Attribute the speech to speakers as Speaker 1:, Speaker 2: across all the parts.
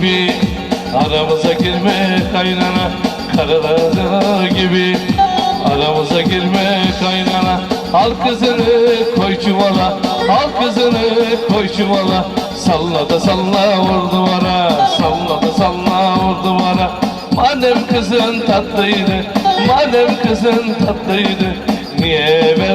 Speaker 1: gibi. Aramıza girme kaynana Karaladı gibi. Aramıza girme kaynana Al kızını koy çuvala. Al kızını koy çuvala. Salla da salla vur duvara Salla da salla vur duvara. Madem kızın tatlıydı Madem kızın tatlıydı Niye verdin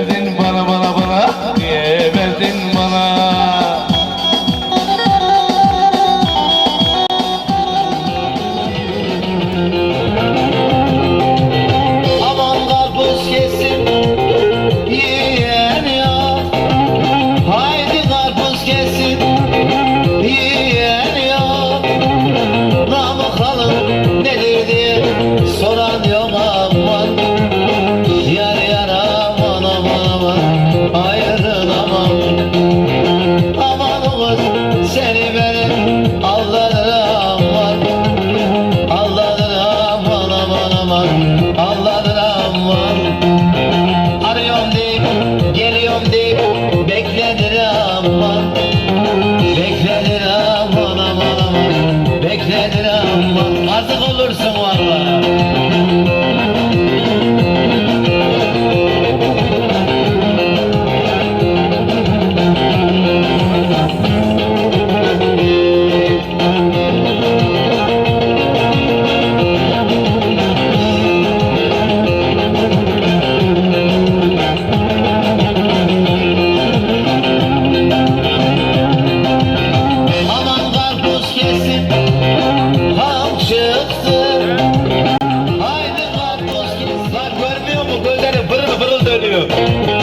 Speaker 2: ayrılamam, ayrılamam. Aman kız seni benim Allah'ım var. Allah'ım var aman aman Allah'ım var. Arıyorum deyip geliyorum deyip bekledir aman Bekledir aman aman aman Bekledir aman Azık olursun vallahi. söylüyor.